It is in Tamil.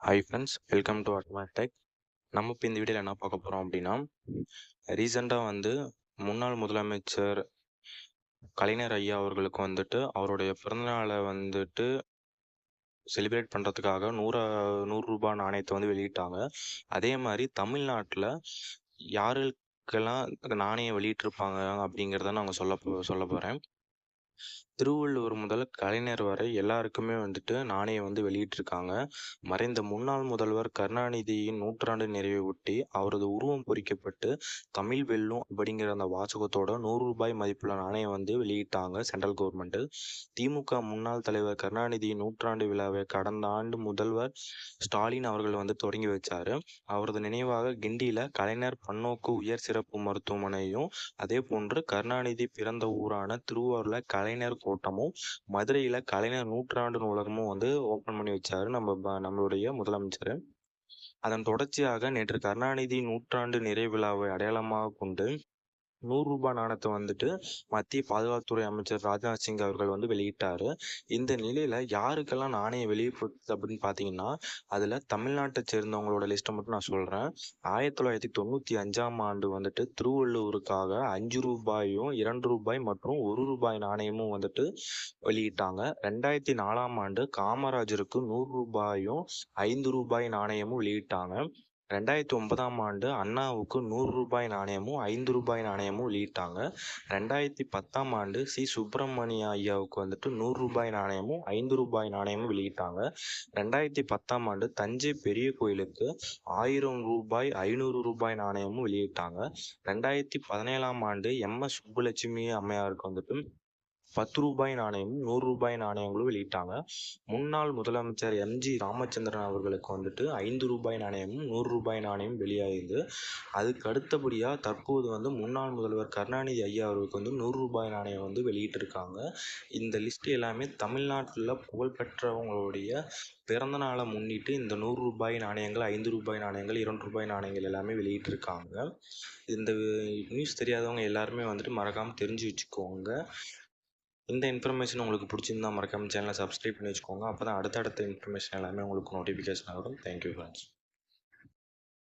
Hi friends welcome to Admatech நம்ம இப்போ இந்த வீடியோவில் என்ன பார்க்க போகிறோம் அப்படின்னா ரீசெண்டாக வந்து முன்னாள் முதலமைச்சர் கலைஞர் ஐயா அவர்களுக்கு வந்துட்டு அவருடைய பிறந்தநாளை வந்துட்டு செலிப்ரேட் பண்ணுறதுக்காக நூறு நூறுரூபா நாணயத்தை வந்து வெளியிட்டாங்க. அதே மாதிரி தமிழ்நாட்டில் யாருக்கெல்லாம் நாணயம் வெளியிட்டிருப்பாங்க அப்படிங்கிறத நான் சொல்ல போ சொல்ல போகிறேன் திருவள்ளுவர் முதல் கலைஞர் வரை எல்லாருக்குமே வந்துட்டு நாணயம் வந்து வெளியிட்டிருக்காங்க. மறைந்த முன்னாள் முதல்வர் கருணாநிதியின் நூற்றாண்டு நிறைவை ஒட்டி அவரது உருவம் பொறிக்கப்பட்டு தமிழ் வெல்லும் அப்படிங்கிற அந்த வாசகத்தோட நூறு ரூபாய் மதிப்புள்ள நாணயம் வந்து வெளியிட்டாங்க சென்ட்ரல் கவர்மெண்ட். திமுக முன்னாள் தலைவர் கருணாநிதியின் நூற்றாண்டு விழாவை கடந்த ஆண்டு முதல்வர் ஸ்டாலின் அவர்கள் வந்து தொடங்கி வச்சாரு. அவரது நினைவாக கிண்டியில கலைஞர் பன்னோக்கு உயர் சிறப்பு மருத்துவமனையும் அதே போன்று கருணாநிதி பிறந்த ஊரான திருவாரூர்ல கலைஞர் கோட்டமும் மதுரையில கலைஞர் நூற்றாண்டு நூலகமும் வந்து ஓபன் பண்ணி வச்சாரு நம்ம நம்மளுடைய முதலமைச்சர். அதன் தொடர்ச்சியாக நேற்று கருணாநிதி நூற்றாண்டு நிறைவு விழாவை அடையாளமாக கொண்டு நூறு ரூபாய் நாணயத்தை வந்துட்டு மத்திய பாதுகாப்புத்துறை அமைச்சர் ராஜ்நாத் சிங் அவர்கள் வந்து வெளியிட்டார். இந்த நிலையில யாருக்கெல்லாம் நாணயம் வெளியிடுது அப்படின்னு பார்த்தீங்கன்னா அதுல தமிழ்நாட்டை சேர்ந்தவங்களோட லிஸ்ட்டை மட்டும் நான் சொல்றேன். ஆயிரத்தி தொள்ளாயிரத்தி தொண்ணூத்தி அஞ்சாம் ஆண்டு வந்துட்டு திருவள்ளூருக்காக அஞ்சு ரூபாயும் இரண்டு ரூபாய் மற்றும் ஒரு ரூபாய் நாணயமும் வந்துட்டு வெளியிட்டாங்க. ரெண்டாயிரத்தி நாலாம் ஆண்டு காமராஜருக்கு நூறு ரூபாயும் ஐந்து ரூபாய் நாணயமும் வெளியிட்டாங்க. ரெண்டாயிரத்தி ஒன்பதாம் ஆண்டு அண்ணாவுக்கு நூறு ரூபாய் நாணயமும் ஐந்து ரூபாய் நாணயமும் வெளியிட்டாங்க. ரெண்டாயிரத்தி பத்தாம் ஆண்டு சி. சுப்பிரமணிய ஐயாவுக்கு வந்துட்டு நூறு ரூபாய் நாணயமும் ஐந்து ரூபாய் நாணயமும் வெளியிட்டாங்க. ரெண்டாயிரத்தி பத்தாம் ஆண்டு தஞ்சை பெரிய கோயிலுக்கு ஆயிரம் ரூபாய் ஐநூறு ரூபாய் நாணயமும் வெளியிட்டாங்க. ரெண்டாயிரத்தி பதினேழாம் ஆண்டு எம். எஸ். சுப்புலட்சுமி அம்மையாருக்கு வந்துட்டு பத்து ரூபாய் நாணயமும் நூறு ரூபாய் நாணயங்களும் வெளியிட்டாங்க. முன்னாள் முதலமைச்சர் எம்ஜி ராமச்சந்திரன் அவர்களுக்கு வந்துட்டு ஐந்து ரூபாய் நாணயமும் நூறு ரூபாய் நாணயம் வெளியாகிது அதுக்கு அடுத்தபடியாக தற்போது வந்து முன்னாள் முதல்வர் கருணாநிதி ஐயா அவர்களுக்கு வந்து நூறு ரூபாய் நாணயம் வந்து வெளியிட்டிருக்காங்க. இந்த லிஸ்ட் எல்லாமே தமிழ்நாட்டில் புகழ்பெற்றவங்களுடைய பிறந்த நாளை முன்னிட்டு இந்த நூறு ரூபாய் நாணயங்கள் ஐந்து ரூபாய் நாணயங்கள் இரண்டு ரூபாய் நாணயங்கள் எல்லாமே வெளியிட்டிருக்காங்க. இந்த நியூஸ் தெரியாதவங்க எல்லாருமே வந்துட்டு மறக்காமல் தெரிஞ்சு வச்சுக்கோங்க. இந்த இன்ஃபர்மேஷன் உங்களுக்கு பிடிச்சிருந்தா மறக்காமல் சேனலை சப்ஸ்கிரைப் பண்ணி வச்சுக்கோங்க. அப்போ தான் அடுத்தடுத்த இன்ஃபர்மேஷன் எல்லாமே உங்களுக்கு நோட்டிஃபிகேஷன் வரும். Thank you friends